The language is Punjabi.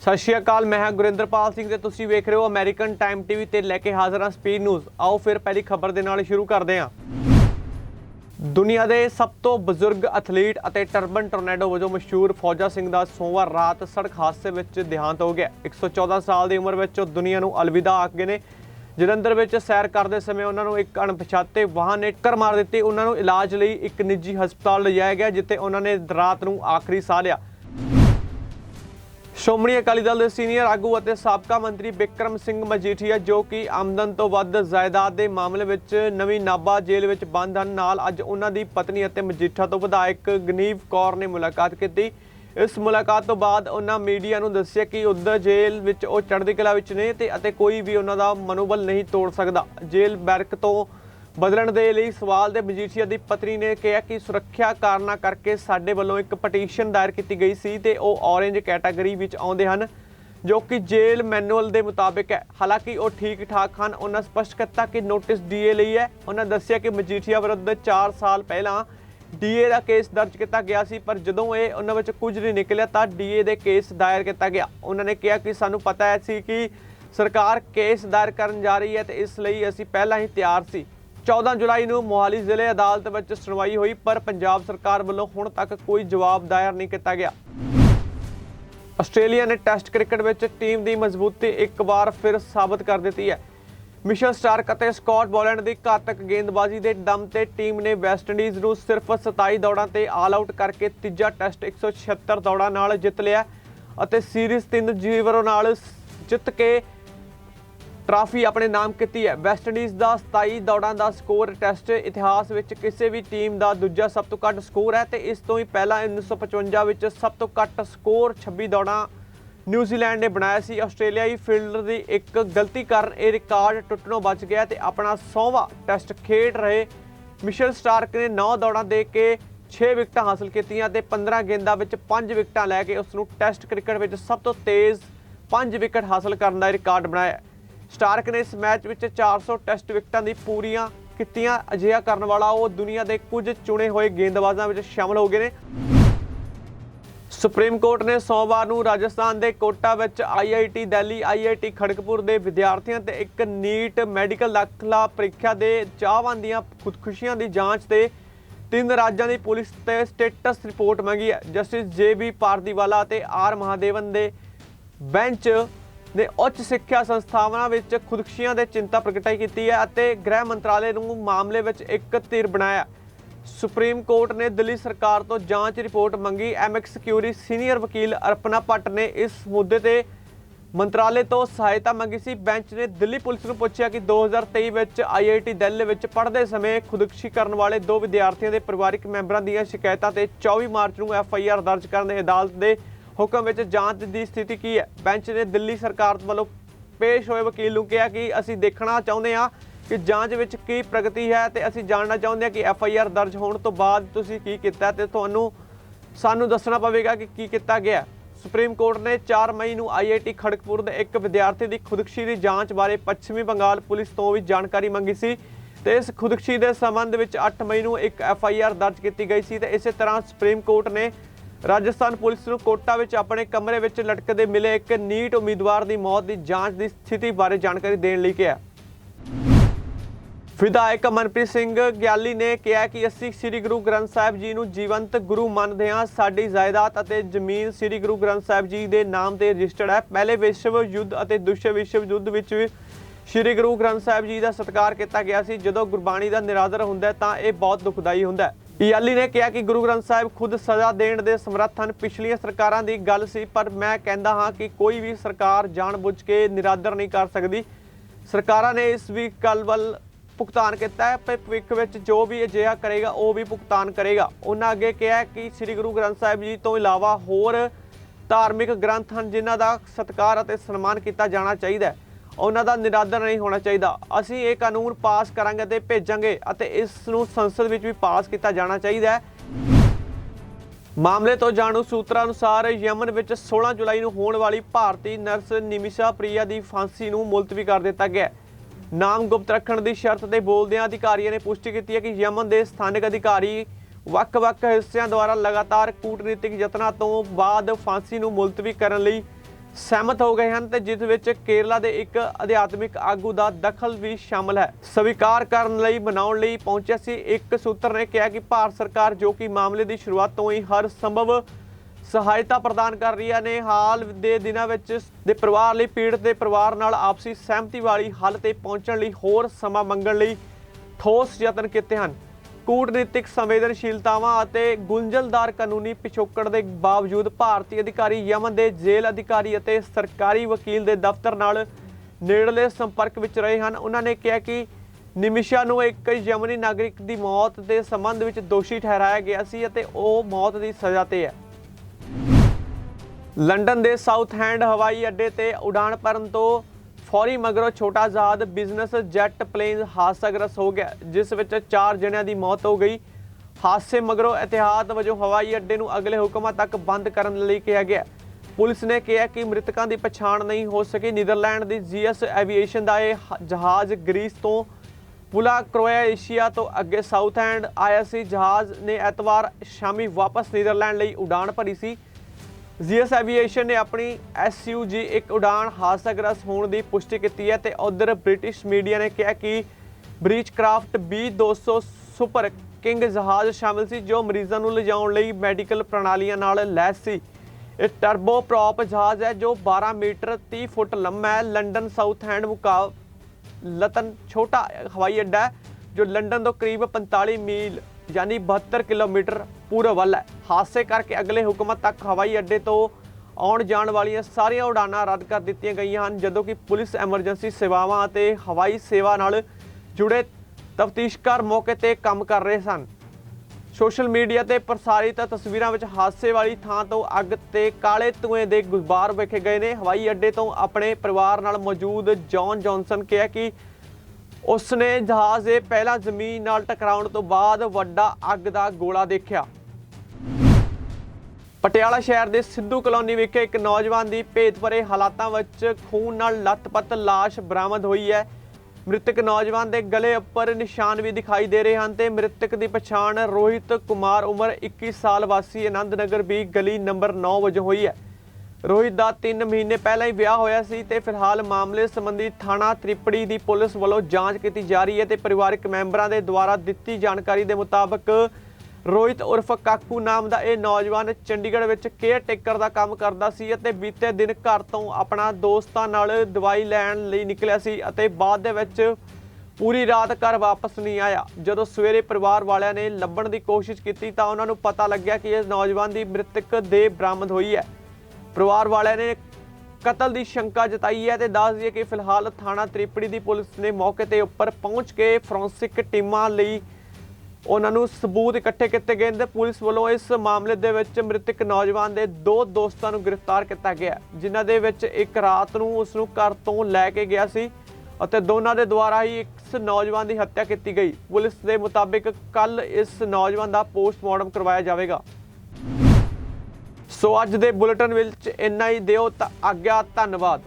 ਸਤਿ ਸ਼੍ਰੀ ਅਕਾਲ, ਮੈਂ ਹਾਂ ਗੁਰਿੰਦਰਪਾਲ ਸਿੰਘ ਤੇ ਤੁਸੀਂ ਵੇਖ ਰਹੇ ਹੋ ਅਮਰੀਕਨ ਟਾਈਮ ਟੀਵੀ ਤੇ ਲੈ ਕੇ ਹਾਜ਼ਰ ਹਾਂ ਸਪੀਡ ਨਿਊਜ਼ ਆਓ ਫਿਰ ਪਹਿਲੀ ਖਬਰ ਦੇ ਨਾਲ ਸ਼ੁਰੂ ਕਰਦੇ ਹਾਂ। ਦੁਨੀਆ ਦੇ ਸਭ ਤੋਂ ਬਜ਼ੁਰਗ ਐਥਲੀਟ ਅਤੇ ਟਰਬਨ ਟੋਰਨੇਡੋ ਵਜੋਂ ਮਸ਼ਹੂਰ ਫੌਜਾ ਸਿੰਘ ਦਾ ਸੋਮਵਾਰ ਰਾਤ ਸੜਕ ਹਾਦਸੇ ਵਿੱਚ ਦੇਹਾਂਤ ਹੋ ਗਿਆ। 114 ਸਾਲ ਦੀ ਉਮਰ ਵਿੱਚ ਉਹ ਦੁਨੀਆ ਨੂੰ ਅਲਵਿਦਾ ਆਖ ਗਏ ਨੇ। ਜਲੰਧਰ ਵਿੱਚ ਸੈਰ ਕਰਦੇ ਸਮੇਂ ਉਹਨਾਂ ਨੂੰ ਇੱਕ ਅਣਪਛਾਤੇ ਵਾਹਨ ਨੇ ਟੱਕਰ ਮਾਰ ਦਿੱਤੀ। ਉਹਨਾਂ ਨੂੰ ਇਲਾਜ ਲਈ ਇੱਕ ਨਿੱਜੀ ਹਸਪਤਾਲ ਲਿਜਾਇਆ ਗਿਆ, ਜਿੱਥੇ ਉਹਨਾਂ ਨੇ ਰਾਤ ਨੂੰ ਆਖਰੀ ਸਾਹ ਲਿਆ। ਸ਼੍ਰੋਮਣੀ ਅਕਾਲੀ ਦਲ ਦੇ ਸੀਨੀਅਰ ਆਗੂ ਅਤੇ ਸਾਬਕਾ ਮੰਤਰੀ ਬਿਕਰਮ ਸਿੰਘ ਮਜੀਠੀਆ, ਜੋ ਕਿ ਆਮਦਨ ਤੋਂ ਵੱਧ ਜਾਇਦਾਦ ਦੇ ਮਾਮਲੇ ਵਿੱਚ ਨਵੀਂ ਨਾਬਾ ਜੇਲ੍ਹ ਵਿੱਚ ਬੰਦ ਹਨ, ਨਾਲ ਅੱਜ ਉਹਨਾਂ ਦੀ ਪਤਨੀ ਅਤੇ ਮਜੀਠਾ ਤੋਂ ਵਿਧਾਇਕ ਗਨੀਵ ਕੌਰ ਨੇ ਮੁਲਾਕਾਤ ਕੀਤੀ। ਇਸ ਮੁਲਾਕਾਤ ਤੋਂ ਬਾਅਦ ਉਹਨਾਂ ਮੀਡੀਆ ਨੂੰ ਦੱਸਿਆ ਕਿ ਉਧਰ ਜੇਲ੍ਹ ਵਿੱਚ ਉਹ ਚੜ੍ਹਦੀ ਕਲਾ ਵਿੱਚ ਨੇ ਤੇ ਅਤੇ ਕੋਈ ਵੀ ਉਹਨਾਂ ਦਾ ਮਨੋਬਲ ਨਹੀਂ ਤੋੜ ਸਕਦਾ। ਜੇਲ੍ਹ ਬੈਰਕ ਤੋਂ ਬਦਲਣ ਦੇ ਲਈ ਸਵਾਲ ਦੇ ਮਜੀਠੀਆ ਦੀ ਪਤਨੀ ਨੇ ਕਿਹਾ ਕਿ ਸੁਰੱਖਿਆ ਕਾਰਨਾਂ ਕਰਕੇ ਸਾਡੇ ਵੱਲੋਂ ਇੱਕ ਪਟੀਸ਼ਨ ਦਾਇਰ ਕੀਤੀ ਗਈ ਸੀ ਤੇ ਉਹ ਔਰੇਂਜ ਕੈਟਾਗਰੀ ਵਿੱਚ ਆਉਂਦੇ ਹਨ, ਜੋ ਕਿ ਜੇਲ੍ਹ ਮੈਨੂਅਲ ਦੇ ਮੁਤਾਬਿਕ ਹੈ। ਹਾਲਾਂਕਿ ਉਹ ਠੀਕ ਠਾਕ ਹਨ, ਉਹਨਾਂ ਸਪਸ਼ਟ ਕੀਤਾ ਕਿ ਨੋਟਿਸ ਡੀਏ ਲਈ ਹੈ। ਉਹਨਾਂ ਦੱਸਿਆ ਕਿ ਮਜੀਠੀਆ ਵਿਰੁੱਧ 4 ਸਾਲ ਪਹਿਲਾਂ ਡੀਏ ਦਾ ਕੇਸ ਦਰਜ ਕੀਤਾ ਗਿਆ ਸੀ, ਪਰ ਜਦੋਂ ਇਹ ਉਹਨਾਂ ਵਿੱਚ ਕੁਝ ਨਹੀਂ ਨਿਕਲਿਆ ਤਾਂ ਡੀਏ ਦੇ ਕੇਸ ਦਾਇਰ ਕੀਤਾ ਗਿਆ। ਉਹਨਾਂ ਨੇ ਕਿਹਾ ਕਿ ਸਾਨੂੰ ਪਤਾ ਹੈ ਸੀ ਕਿ ਸਰਕਾਰ ਕੇਸ ਦਾਇਰ ਕਰਨ ਜਾ ਰਹੀ ਹੈ ਤੇ ਇਸ ਲਈ ਅਸੀਂ ਪਹਿਲਾਂ ਹੀ ਤਿਆਰ ਸੀ। 14 ਜੁਲਾਈ ਨੂੰ ਮੋਹਾਲੀ ਜ਼ਿਲ੍ਹੇ ਅਦਾਲਤ ਵਿੱਚ ਸੁਣਵਾਈ ਹੋਈ, ਪਰ ਪੰਜਾਬ ਸਰਕਾਰ ਵੱਲੋਂ ਹੁਣ ਤੱਕ ਕੋਈ ਜਵਾਬ ਦਾਇਰ ਨਹੀਂ ਕੀਤਾ ਗਿਆ। ਆਸਟ੍ਰੇਲੀਆ ਨੇ ਟੈਸਟ ਕ੍ਰਿਕਟ ਵਿੱਚ ਟੀਮ ਦੀ ਮਜ਼ਬੂਤੀ ਇੱਕ ਵਾਰ ਫਿਰ ਸਾਬਤ ਕਰ ਦਿੱਤੀ ਹੈ। ਮਿਸ਼ਲ ਸਟਾਰਕ ਅਤੇ ਸਕਾਟ ਬੋਲੈਂਡ ਦੀ ਘਾਤਕ ਗੇਂਦਬਾਜ਼ੀ ਦੇ ਦਮ ਤੇ ਟੀਮ ਨੇ ਵੈਸਟ ਇੰਡੀਜ਼ ਨੂੰ ਸਿਰਫ 27 ਦੌੜਾਂ ਤੇ ਆਲ ਆਊਟ ਕਰਕੇ ਤੀਜਾ ਟੈਸਟ 176 ਦੌੜਾਂ ਨਾਲ ਜਿੱਤ ਲਿਆ ਅਤੇ ਸੀਰੀਜ਼ 3-0 ਨਾਲ ਜਿੱਤ ਕੇ ਟਰਾਫੀ ਆਪਣੇ ਨਾਮ ਕੀਤੀ ਹੈ। ਵੈਸਟ ਇੰਡੀਜ਼ ਦਾ 27 ਦੌੜਾਂ ਦਾ ਸਕੋਰ ਟੈਸਟ ਇਤਿਹਾਸ ਵਿੱਚ ਕਿਸੇ ਵੀ ਟੀਮ ਦਾ ਦੂਜਾ ਸਭ ਤੋਂ ਘੱਟ ਸਕੋਰ ਹੈ ਤੇ ਇਸ ਤੋਂ ਹੀ ਪਹਿਲਾਂ 1955 ਵਿੱਚ ਸਭ ਤੋਂ ਘੱਟ ਸਕੋਰ 26 ਦੌੜਾਂ ਨਿਊਜ਼ੀਲੈਂਡ ਨੇ ਬਣਾਇਆ ਸੀ। ਆਸਟ੍ਰੇਲੀਆਈ ਫੀਲਡਰ ਦੀ ਇੱਕ ਗਲਤੀ ਕਾਰਨ ਇਹ ਰਿਕਾਰਡ ਟੁੱਟਣੋਂ ਬਚ ਗਿਆ ਤੇ ਆਪਣਾ 100ਵਾਂ ਟੈਸਟ ਖੇਡ ਰਹੇ ਮਿਸ਼ਲ ਸਟਾਰਕ ਨੇ 9 ਦੌੜਾਂ ਦੇ ਕੇ 6 ਵਿਕਟਾਂ ਹਾਸਲ ਕੀਤੀਆਂ ਤੇ 15 ਗੇਂਦਾਂ ਵਿੱਚ 5 ਵਿਕਟਾਂ ਲੈ ਕੇ ਉਸ ਨੂੰ ਟੈਸਟ ਕ੍ਰਿਕਟ ਵਿੱਚ ਸਭ ਤੋਂ ਤੇਜ਼ 5 ਵਿਕਟ ਹਾਸਲ ਕਰਨ ਦਾ ਰਿਕਾਰਡ ਬਣਾਇਆ। ਸਟਾਰਕ ਨੇ ਇਸ ਮੈਚ ਵਿੱਚ 400 ਟੈਸਟ ਵਿਕਟਾਂ ਦੀ ਪੂਰੀਆਂ ਕੀਤੀਆਂ। ਅਜਿਹਾ ਕਰਨ ਵਾਲਾ ਉਹ ਦੁਨੀਆ ਦੇ ਕੁਝ ਚੁਣੇ ਹੋਏ ਗੇਂਦਬਾਜ਼ਾਂ ਵਿੱਚ ਸ਼ਾਮਲ ਹੋ ਗਏ ਨੇ। ਸੁਪਰੀਮ ਕੋਰਟ ਨੇ ਸੋਮਵਾਰ ਨੂੰ ਰਾਜਸਥਾਨ ਦੇ ਕੋਟਾ ਵਿੱਚ ਆਈਆਈਟੀ ਦਿੱਲੀ ਆਈਆਈਟੀ ਖੜਗਪੁਰ ਦੇ ਵਿਦਿਆਰਥੀਆਂ ਤੇ ਇੱਕ ਨੀਟ ਮੈਡੀਕਲ ਦਾਖਲਾ ਪ੍ਰੀਖਿਆ ਦੇ ਚਾਹਵਾਨ ਦੀਆਂ ਖੁਦਕੁਸ਼ੀਆਂ ਦੀ ਜਾਂਚ ਤੇ ਤਿੰਨ ਰਾਜਾਂ ਦੀ ਪੁਲਿਸ ਤੇ ਸਟੇਟਸ ਰਿਪੋਰਟ ਮੰਗੀ ਹੈ। ਜਸਟਿਸ ਜੇ ਬੀ ਪਾਰਦੀਵਾਲਾ ਅਤੇ ਆਰ ਮਹਾਦੇਵਨ ਦੇ ਬੈਂਚ ਨੇ ਉੱਚ ਸਿੱਖਿਆ ਸੰਸਥਾਵਾਂ ਵਿੱਚ ਖੁਦਕਸ਼ੀਆਂ ਦੇ ਚਿੰਤਾ ਪ੍ਰਗਟਾਈ ਕੀਤੀ ਹੈ ਅਤੇ ਗ੍ਰਹਿ ਮੰਤਰਾਲੇ ਨੂੰ ਮਾਮਲੇ ਵਿੱਚ ਇੱਕ ਧਿਰ ਬਣਾਇਆ। ਸੁਪਰੀਮ ਕੋਰਟ ਨੇ ਦਿੱਲੀ ਸਰਕਾਰ ਤੋਂ ਜਾਂਚ ਰਿਪੋਰਟ ਮੰਗੀ। ਐਮਐਕਸ ਕਿਊਰੀ ਸੀਨੀਅਰ ਵਕੀਲ ਅਰਪਨਾ ਭੱਟ ਨੇ ਇਸ ਮੁੱਦੇ ਤੇ ਮੰਤਰਾਲੇ ਤੋਂ ਸਹਾਇਤਾ ਮੰਗੀ ਸੀ। ਬੈਂਚ ਨੇ ਦਿੱਲੀ ਪੁਲਿਸ ਨੂੰ ਪੁੱਛਿਆ ਕਿ 2023 ਵਿੱਚ ਆਈਆਈਟੀ ਦਿੱਲੀ ਵਿੱਚ ਪੜ੍ਹਦੇ ਸਮੇਂ ਖੁਦਕੁਸ਼ੀ ਕਰਨ ਵਾਲੇ ਦੋ ਵਿਦਿਆਰਥੀਆਂ ਦੇ ਪਰਿਵਾਰਕ ਮੈਂਬਰਾਂ ਦੀਆਂ ਸ਼ਿਕਾਇਤਾਂ ਤੇ 24 ਮਾਰਚ ਨੂੰ ਐਫਆਈਆਰ ਦਰਜ ਕਰਨ ਦੇ ਅਦਾਲਤ ਦੇ ਹੁਕਮ ਵਿੱਚ ਜਾਂਚ ਦੀ ਸਥਿਤੀ ਕੀ ਹੈ? ਬੈਂਚ ਨੇ ਦਿੱਲੀ ਸਰਕਾਰ ਵੱਲੋਂ ਪੇਸ਼ ਹੋਏ ਵਕੀਲ ਨੂੰ ਕਿਹਾ ਕਿ ਅਸੀਂ ਦੇਖਣਾ ਚਾਹੁੰਦੇ ਹਾਂ ਕਿ ਜਾਂਚ ਵਿੱਚ ਕੀ ਪ੍ਰਗਤੀ ਹੈ ਤੇ ਅਸੀਂ ਜਾਣਨਾ ਚਾਹੁੰਦੇ ਹਾਂ ਕਿ ਐਫ ਆਈ ਆਰ ਦਰਜ ਹੋਣ ਤੋਂ ਬਾਅਦ ਤੁਸੀਂ ਕੀ ਕੀਤਾ ਤੇ ਤੁਹਾਨੂੰ ਸਾਨੂੰ ਦੱਸਣਾ ਪਵੇਗਾ ਕਿ ਕੀ ਕੀਤਾ ਗਿਆ ਸੁਪਰੀਮ ਕੋਰਟ ਨੇ 4 ਮਈ ਨੂੰ ਆਈਆਈਟੀ ਖੜਕਪੁਰ ਦੇ ਇੱਕ ਵਿਦਿਆਰਥੀ ਦੀ ਖੁਦਕੁਸ਼ੀ ਦੀ ਜਾਂਚ ਬਾਰੇ ਪੱਛਮੀ ਬੰਗਾਲ ਪੁਲਿਸ ਤੋਂ ਵੀ ਜਾਣਕਾਰੀ ਮੰਗੀ ਸੀ ਤੇ ਇਸ ਖੁਦਕੁਸ਼ੀ ਦੇ ਸੰਬੰਧ ਵਿੱਚ 8 ਮਈ ਨੂੰ ਇੱਕ ਐਫ ਆਈ ਆਰ ਦਰਜ ਕੀਤੀ ਗਈ ਸੀ ਤੇ ਇਸੇ ਤਰ੍ਹਾਂ ਸੁਪਰੀਮ ਕੋਰਟ ਨੇ ਰਾਜਸਥਾਨ ਪੁਲਿਸ ਨੂੰ ਕੋਟਾ ਵਿੱਚ ਆਪਣੇ ਕਮਰੇ ਵਿੱਚ ਲਟਕਦੇ ਮਿਲੇ ਇੱਕ ਨੀਟ ਉਮੀਦਵਾਰ ਦੀ ਮੌਤ ਦੀ ਜਾਂਚ ਦੀ ਸਥਿਤੀ ਬਾਰੇ ਜਾਣਕਾਰੀ ਦੇਣ ਲਈ ਕਿਹਾ। ਵਿਧਾਇਕ ਮਨਪ੍ਰੀਤ ਸਿੰਘ ਗਿਆਲੀ ਨੇ ਕਿਹਾ ਕਿ ਅਸੀਂ ਸ੍ਰੀ ਗੁਰੂ ਗ੍ਰੰਥ ਸਾਹਿਬ ਜੀ ਨੂੰ ਜੀਵੰਤ ਗੁਰੂ ਮੰਨਦੇ ਹਾਂ। ਸਾਡੀ ਜਾਇਦਾਦ ਅਤੇ ਜ਼ਮੀਨ ਸ੍ਰੀ ਗੁਰੂ ਗ੍ਰੰਥ ਸਾਹਿਬ ਜੀ ਦੇ ਨਾਮ ਤੇ ਰਜਿਸਟਰਡ ਹੈ। ਪਹਿਲੇ ਵਿਸ਼ਵ ਯੁੱਧ ਅਤੇ ਦੂਸਰੇ ਵਿਸ਼ਵ ਯੁੱਧ ਵਿੱਚ ਵੀ ਸ੍ਰੀ ਗੁਰੂ ਗ੍ਰੰਥ ਸਾਹਿਬ ਜੀ ਦਾ ਸਤਿਕਾਰ ਕੀਤਾ ਗਿਆ ਸੀ। ਜਦੋਂ ਗੁਰਬਾਣੀ ਦਾ ਨਿਰਾਦਰ ਹੁੰਦਾ ਤਾਂ ਇਹ ਬਹੁਤ ਦੁਖਦਾਈ ਹੁੰਦਾ ਹੈ। ਯਾਲੀ ਨੇ ਕਿਹਾ ਕਿ ਗੁਰੂ ਗ੍ਰੰਥ ਸਾਹਿਬ ਖੁਦ ਸਜ਼ਾ ਦੇਣ ਦੇ ਸਮਰੱਥ ਹਨ। ਪਿਛਲੀਆਂ ਸਰਕਾਰਾਂ ਦੀ ਗੱਲ ਸੀ, ਪਰ ਮੈਂ ਕਹਿੰਦਾ ਹਾਂ ਕਿ ਕੋਈ ਵੀ ਸਰਕਾਰ ਜਾਣਬੁੱਝ ਕੇ ਨਿਰਾਦਰ ਨਹੀਂ ਕਰ ਸਕਦੀ। ਸਰਕਾਰਾਂ ਨੇ ਇਸ ਵੀ ਗੱਲ ਵੱਲ ਭੁਗਤਾਨ ਕੀਤਾ ਹੈ, ਪਰ ਭਵਿੱਖ ਵਿੱਚ ਜੋ ਵੀ ਅਜਿਹਾ ਕਰੇਗਾ, ਉਹ ਵੀ ਭੁਗਤਾਨ ਕਰੇਗਾ। ਉਹਨਾਂ ਅੱਗੇ ਕਿਹਾ ਕਿ ਸ੍ਰੀ ਗੁਰੂ ਗ੍ਰੰਥ ਸਾਹਿਬ ਜੀ ਤੋਂ ਇਲਾਵਾ ਹੋਰ ਧਾਰਮਿਕ ਗ੍ਰੰਥ ਹਨ, ਜਿਨ੍ਹਾਂ ਦਾ ਸਤਿਕਾਰ ਅਤੇ ਸਨਮਾਨ ਕੀਤਾ ਜਾਣਾ ਚਾਹੀਦਾ ਹੈ। ਉਹਨਾਂ ਦਾ ਨਿਰਾਦਰ ਨਹੀਂ ਹੋਣਾ ਚਾਹੀਦਾ ਅਸੀਂ ਇਹ ਕਾਨੂੰਨ ਪਾਸ ਕਰਾਂਗੇ ਤੇ ਭੇਜਾਂਗੇ ਅਤੇ ਇਸ ਨੂੰ ਸੰਸਦ ਵਿੱਚ ਵੀ ਪਾਸ ਕੀਤਾ ਜਾਣਾ ਚਾਹੀਦਾ ਹੈ ਮਾਮਲੇ ਤੋਂ ਜਾਣੂ ਸੂਤਰਾਂ ਅਨੁਸਾਰ ਯਮਨ ਵਿੱਚ 16 ਜੁਲਾਈ ਨੂੰ ਹੋਣ ਵਾਲੀ ਭਾਰਤੀ ਨਰਸ ਨਿਮਿਸ਼ਾ ਪ੍ਰਿਆ ਦੀ ਫਾਂਸੀ ਨੂੰ ਮੁਲਤਵੀ ਕਰ ਦਿੱਤਾ ਗਿਆ ਹੈ। ਨਾਮ ਗੁਪਤ ਰੱਖਣ ਦੀ ਸ਼ਰਤ ਤੇ ਬੋਲਦਿਆਂ ਅਧਿਕਾਰੀਆਂ ਨੇ ਪੁਸ਼ਟੀ ਕੀਤੀ ਹੈ ਕਿ ਯਮਨ ਦੇ ਸਥਾਨਕ ਅਧਿਕਾਰੀ ਵੱਖ-ਵੱਖ ਹਿੱਸਿਆਂ ਦੁਆਰਾ ਲਗਾਤਾਰ ਕੂਟਨੀਤਿਕ ਯਤਨਾਂ ਤੋਂ ਬਾਅਦ ਫਾਂਸੀ ਨੂੰ ਮੁਲਤਵੀ ਕਰਨ ਲਈ ਸਹਿਮਤ ਹੋ ਗਏ ਹਨ ਤੇ ਜਿਸ ਵਿੱਚ ਕੇਰਲਾ ਦੇ ਇੱਕ ਅਧਿਆਤਮਿਕ ਆਗੂ ਦਾ ਦਖਲ ਵੀ ਸ਼ਾਮਲ ਹੈ। ਸਵੀਕਾਰ ਕਰਨ ਲਈ ਮਨਾਉਣ ਲਈ ਪਹੁੰਚਿਆ ਸੀ ਇੱਕ ਸੂਤਰ ਨੇ ਕਿਹਾ ਕਿ ਭਾਰਤ ਸਰਕਾਰ ਜੋ ਕਿ ਮਾਮਲੇ ਦੀ ਸ਼ੁਰੂਆਤ ਤੋਂ ਹੀ ਹਰ ਸੰਭਵ ਸਹਾਇਤਾ ਪ੍ਰਦਾਨ ਕਰ ਰਹੀਆਂ ਨੇ, ਹਾਲ ਦੇ ਦਿਨਾਂ ਵਿੱਚ ਦੇ ਪਰਿਵਾਰ ਲਈ, ਪੀੜਤ ਦੇ ਪਰਿਵਾਰ ਨਾਲ ਆਪਸੀ ਸਹਿਮਤੀ ਵਾਲੀ ਹੱਲ ਤੇ ਪਹੁੰਚਣ ਲਈ ਹੋਰ ਸਮਾਂ ਮੰਗਣ ਲਈ ਠੋਸ ਯਤਨ ਕੀਤੇ ਹਨ। ਕੂਟਨੀਤਿਕ ਸੰਵੇਦਨਸ਼ੀਲਤਾਵਾਂ ਅਤੇ ਗੁੰਝਲਦਾਰ ਕਾਨੂੰਨੀ ਪਿਛੋਕੜ ਦੇ ਬਾਵਜੂਦ ਭਾਰਤੀ ਅਧਿਕਾਰੀ ਯਮਨ ਦੇ ਜੇਲ੍ਹ ਅਧਿਕਾਰੀ ਅਤੇ ਸਰਕਾਰੀ ਵਕੀਲ ਦੇ ਦਫ਼ਤਰ ਨਾਲ ਨੇੜਲੇ ਸੰਪਰਕ ਵਿੱਚ ਰਹੇ ਹਨ। ਉਹਨਾਂ ਨੇ ਕਿਹਾ ਕਿ ਨਿਮਿਸ਼ਾ ਨੂੰ ਇੱਕ ਯਮਨੀ ਨਾਗਰਿਕ ਦੀ ਮੌਤ ਦੇ ਸੰਬੰਧ ਵਿੱਚ ਦੋਸ਼ੀ ਠਹਿਰਾਇਆ ਗਿਆ ਸੀ ਅਤੇ ਉਹ ਮੌਤ ਦੀ ਸਜ਼ਾ ਤੇ ਹੈ। ਲੰਡਨ ਦੇ ਸਾਊਥ ਹੈਂਡ ਹਵਾਈ ਅੱਡੇ ਤੇ ਉਡਾਣ ਭਰਨ ਤੋਂ ਫੌਰੀ ਮਗਰੋਂ ਛੋਟਾ ਜਹਾਜ਼ ਬਿਜ਼ਨਸ ਜੈਟ ਪਲੇਨ ਹਾਦਸਾਗ੍ਰਸਤ ਹੋ ਗਿਆ, ਜਿਸ ਵਿੱਚ ਚਾਰ ਜਣਿਆਂ ਦੀ ਮੌਤ ਹੋ ਗਈ। ਹਾਦਸੇ ਮਗਰੋਂ ਇਤਿਹਾਦ ਵਜੋਂ ਹਵਾਈ ਅੱਡੇ ਨੂੰ ਅਗਲੇ ਹੁਕਮਾਂ ਤੱਕ ਬੰਦ ਕਰਨ ਲਈ ਕਿਹਾ ਗਿਆ। ਪੁਲਿਸ ਨੇ ਕਿਹਾ ਕਿ ਮ੍ਰਿਤਕਾਂ ਦੀ ਪਛਾਣ ਨਹੀਂ ਹੋ ਸਕੀ। ਨੀਦਰਲੈਂਡ ਦੀ ਜੀਐਸ ਐਵੀਏਸ਼ਨ ਦਾ ਇਹ ਜਹਾਜ਼ ਗ੍ਰੀਸ ਤੋਂ ਪੁਲਾ ਕ੍ਰੋਏਸ਼ੀਆ ਤੋਂ ਅੱਗੇ ਸਾਊਥ ਹੈਂਡ ਆਇਆ ਸੀ। ਜਹਾਜ਼ ਨੇ ਐਤਵਾਰ ਸ਼ਾਮੀ ਵਾਪਸ ਨੀਦਰਲੈਂਡ ਲਈ ਉਡਾਣ ਭਰੀ ਸੀ। ਜ਼ੀਐਸ ਐਵੀਏਸ਼ਨ ਨੇ ਆਪਣੀ ਐਸਯੂਜੀ ਇੱਕ ਉਡਾਣ ਹਾਦਸਾਗ੍ਰਸਤ ਹੋਣ ਦੀ ਪੁਸ਼ਟੀ ਕੀਤੀ ਹੈ ਤੇ ਉਧਰ ਬ੍ਰਿਟਿਸ਼ ਮੀਡੀਆ ਨੇ ਕਿਹਾ ਕਿ breach craft B200 super king ਜਹਾਜ਼ ਸ਼ਾਮਿਲ ਸੀ, ਜੋ ਮਰੀਜ਼ਾਂ ਨੂੰ ਲਿਜਾਉਣ ਲਈ ਮੈਡੀਕਲ ਪ੍ਰਣਾਲੀਆਂ ਨਾਲ ਲੈਸ ਸੀ। ਇਹ ਟਰਬੋ ਪ੍ਰੌਪ ਜਹਾਜ਼ ਹੈ, ਜੋ 12 ਮੀਟਰ 30 ਫੁੱਟ ਲੰਮਾ ਹੈ। ਲੰਡਨ ਸਾਊਥ ਹੈਂਡ ਮੁਕਾਬ ਲਤਨ ਛੋਟਾ ਹਵਾਈ ਅੱਡਾ ਹੈ, ਜੋ ਲੰਡਨ ਤੋਂ ਕਰੀਬ 45 ਮੀਲ ਯਾਨੀ 72 ਕਿਲੋਮੀਟਰ ਪੂਰਬ ਵੱਲ ਹੈ। ਹਾਦਸੇ ਕਰਕੇ ਅਗਲੇ ਹੁਕਮਾਂ ਤੱਕ ਹਵਾਈ ਅੱਡੇ ਤੋਂ ਆਉਣ ਜਾਣ ਵਾਲੀਆਂ ਸਾਰੀਆਂ ਉਡਾਨਾਂ ਰੱਦ ਕਰ ਦਿੱਤੀਆਂ ਗਈਆਂ ਹਨ, ਜਦੋਂ ਕਿ ਪੁਲਿਸ ਐਮਰਜੈਂਸੀ ਸੇਵਾਵਾਂ ਅਤੇ ਹਵਾਈ ਸੇਵਾ ਨਾਲ ਜੁੜੇ ਤਫਤੀਸ਼ਕਾਰ ਮੌਕੇ ਤੇ ਕੰਮ ਕਰ ਰਹੇ ਸਨ। ਸੋਸ਼ਲ ਮੀਡੀਆ ਤੇ ਪ੍ਰਸਾਰਿਤ ਤਸਵੀਰਾਂ ਵਿੱਚ ਹਾਦਸੇ ਵਾਲੀ ਥਾਂ ਤੋਂ ਅੱਗ ਤੇ ਕਾਲੇ ਧੂਏ ਦੇ ਗੁਬਾਰ ਵੇਖੇ ਗਏ ਨੇ। ਹਵਾਈ ਅੱਡੇ ਤੋਂ ਆਪਣੇ ਪਰਿਵਾਰ ਨਾਲ ਮੌਜੂਦ ਜੌਨ ਜੌਨਸਨ ਕਿਹਾ ਕਿ ਉਸਨੇ ਜਹਾਜ਼ ਦੇ ਪਹਿਲਾਂ ਜ਼ਮੀਨ ਨਾਲ ਟਕਰਾਉਣ ਤੋਂ ਬਾਅਦ ਵੱਡਾ ਅੱਗ ਦਾ ਗੋਲਾ ਦੇਖਿਆ। ਪਟਿਆਲਾ ਸ਼ਹਿਰ ਦੇ ਸਿੱਧੂ ਕਲੋਨੀ ਵਿਖੇ ਇੱਕ ਨੌਜਵਾਨ ਦੀ ਭੇਤਭਰੇ ਹਾਲਾਤਾਂ ਵਿੱਚ ਖੂਨ ਨਾਲ ਲੱਥਪੱਥ ਲਾਸ਼ ਬਰਾਮਦ ਹੋਈ ਹੈ। ਮ੍ਰਿਤਕ ਨੌਜਵਾਨ ਦੇ ਗਲੇ ਉੱਪਰ ਨਿਸ਼ਾਨ ਵੀ ਦਿਖਾਈ ਦੇ ਰਹੇ ਹਨ ਤੇ ਮ੍ਰਿਤਕ ਦੀ ਪਛਾਣ ਰੋਹਿਤ ਕੁਮਾਰ ਉਮਰ 21 ਸਾਲ ਵਾਸੀ ਆਨੰਦ ਨਗਰ ਵੀ ਗਲੀ ਨੰਬਰ 9 ਵਜੋਂ ਹੋਈ ਹੈ। ਰੋਹਿਤ ਦਾ 3 ਮਹੀਨੇ ਪਹਿਲਾਂ ਹੀ ਵਿਆਹ ਹੋਇਆ ਸੀ ਤੇ ਫਿਲਹਾਲ ਮਾਮਲੇ ਸੰਬੰਧੀ ਥਾਣਾ ਤ੍ਰਿਪੜੀ ਦੀ ਪੁਲਿਸ ਵੱਲੋਂ ਜਾਂਚ ਕੀਤੀ ਜਾ ਰਹੀ ਹੈ ਤੇ ਪਰਿਵਾਰਕ ਮੈਂਬਰਾਂ ਦੇ ਦੁਆਰਾ ਦਿੱਤੀ ਜਾਣਕਾਰੀ ਦੇ ਮੁਤਾਬਕ ਰੋਹਿਤ ਉਰਫ ਕਾਕੂ ਨਾਮ ਦਾ ਇਹ ਨੌਜਵਾਨ ਚੰਡੀਗੜ੍ਹ ਵਿੱਚ ਕੇਅਰ ਟੇਕਰ ਦਾ ਕੰਮ ਕਰਦਾ ਸੀ ਅਤੇ ਬੀਤੇ ਦਿਨ ਘਰ ਤੋਂ ਆਪਣਾ ਦੋਸਤਾਂ ਨਾਲ ਦਵਾਈ ਲੈਣ ਲਈ ਨਿਕਲਿਆ ਸੀ ਅਤੇ ਬਾਅਦ ਦੇ ਵਿੱਚ ਪੂਰੀ ਰਾਤ ਘਰ ਵਾਪਸ ਨਹੀਂ ਆਇਆ। ਜਦੋਂ ਸਵੇਰੇ ਪਰਿਵਾਰ ਵਾਲਿਆਂ ਨੇ ਲੱਭਣ ਦੀ ਕੋਸ਼ਿਸ਼ ਕੀਤੀ ਤਾਂ ਉਹਨਾਂ ਨੂੰ ਪਤਾ ਲੱਗਿਆ ਕਿ ਇਸ ਨੌਜਵਾਨ ਦੀ ਮ੍ਰਿਤਕ ਦੇਹ ਬਰਾਮਦ ਹੋਈ ਹੈ। ਪਰਿਵਾਰ ਵਾਲਿਆਂ ਨੇ ਕਤਲ ਦੀ ਸ਼ੰਕਾ ਜਤਾਈ ਹੈ ਤੇ ਦੱਸ ਦਈਏ ਕਿ ਫਿਲਹਾਲ ਥਾਣਾ ਤ੍ਰਿਪੜੀ ਦੀ ਪੁਲਿਸ ਨੇ ਮੌਕੇ ਤੇ ਉੱਪਰ ਪਹੁੰਚ ਕੇ ਫੋਰੈਂਸਿਕ ਟੀਮਾਂ ਲਈ ਉਹਨਾਂ ਨੂੰ ਸਬੂਤ ਇਕੱਠੇ ਕੀਤੇ ਗਏ ਨੇ ਪੁਲਿਸ ਵੱਲੋਂ ਇਸ ਮਾਮਲੇ ਦੇ ਵਿੱਚ ਮ੍ਰਿਤਕ ਨੌਜਵਾਨ ਦੇ ਦੋ ਦੋਸਤਾਂ ਨੂੰ ਗ੍ਰਿਫਤਾਰ ਕੀਤਾ ਗਿਆ ਜਿਨ੍ਹਾਂ ਦੇ ਵਿੱਚ ਇੱਕ ਰਾਤ ਨੂੰ ਉਸ ਨੂੰ ਘਰ ਤੋਂ ਲੈ ਕੇ ਗਿਆ ਸੀ ਅਤੇ ਦੋਨਾਂ ਦੇ ਦੁਆਰਾ ਹੀ ਇਸ ਨੌਜਵਾਨ ਦੀ ਹੱਤਿਆ ਕੀਤੀ ਗਈ। ਪੁਲਿਸ ਦੇ ਮੁਤਾਬਿਕ ਕੱਲ ਇਸ ਨੌਜਵਾਨ ਦਾ ਪੋਸਟਮਾਰਟਮ ਕਰਵਾਇਆ ਜਾਵੇਗਾ। ਸੋ ਅੱਜ ਦੇ ਬੁਲੇਟਿਨ ਵਿੱਚ ਇੰਨਾ ਹੀ ਦਿਓ ਤਾਂ ਆਗਿਆ ਧੰਨਵਾਦ।